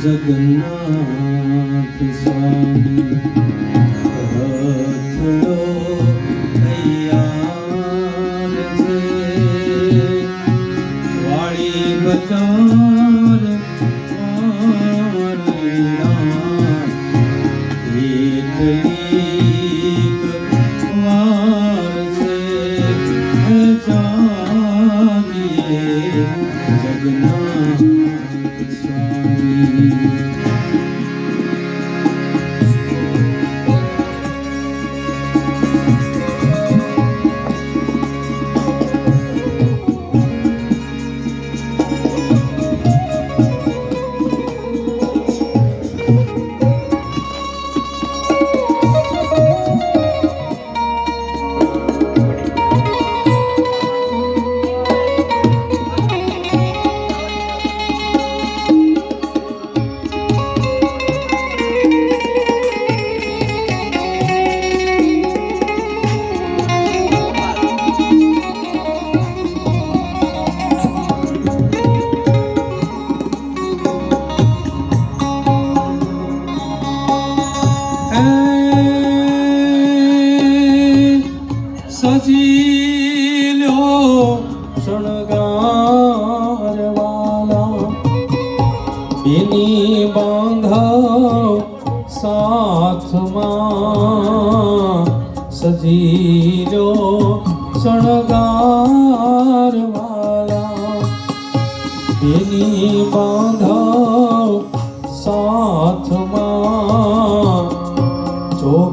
જગન્નાથ સ્વામી રથડો તૈયાર છે વાળી વારણા કેટલીક વાર છે સજી લ્યો શણગાર વાલા બેની બાંધવ સાથમાં સજી લ્યો શણગાર વાલા બાંધવ સાથમાં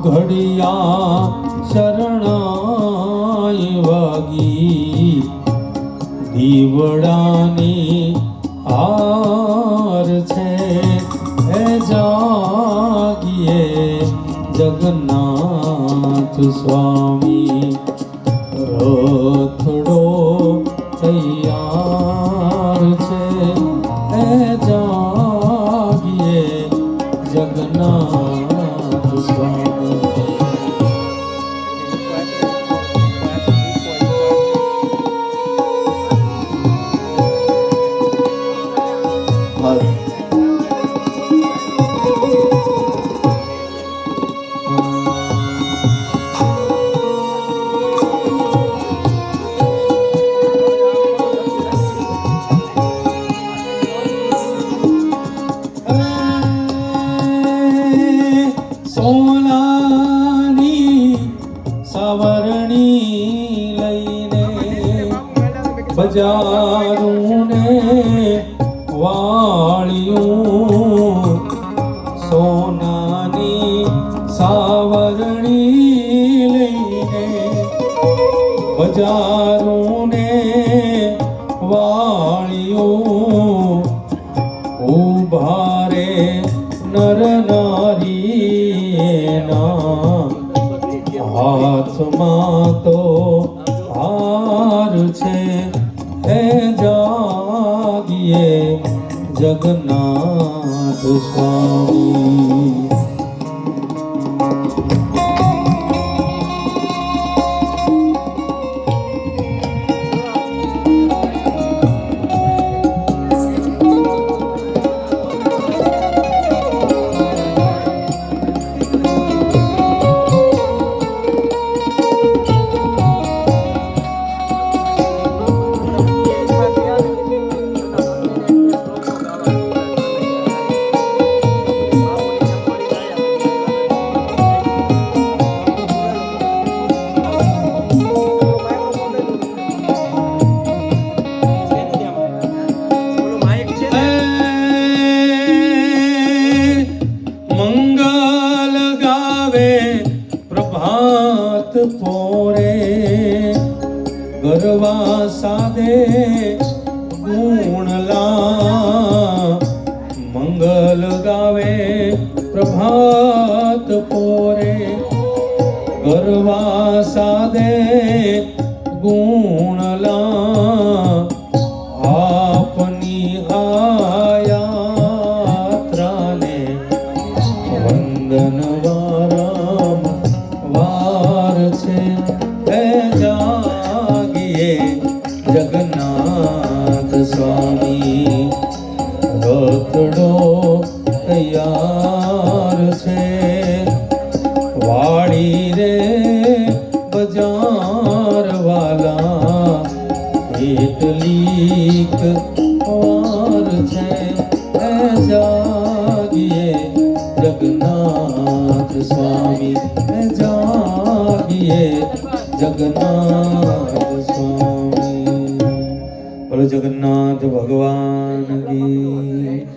ચોઘડિયા શરણાય વાગી. દીવડાની હાર છે એ જાગીએ જગન્નાથ સ્વામી. રથડો સવરણી લઈને બજારું ને વાળ્યું. સોનાની સાવરણી લઈને બજારું ને વાળ્યું. હાથમાં તો હાર છે. હે જાગીએ જગન્નાથ સ્વામી. પોરે ગરવા સાદે ગુણલા મંગલ ગાવે પ્રભાત પોરે. ગરવા સાદે ગુણલા આપની આ વંદના વંદન સ્વામી જાગીએ. જગન્નાથ સ્વામી. બોલો જગન્નાથ ભગવાન કી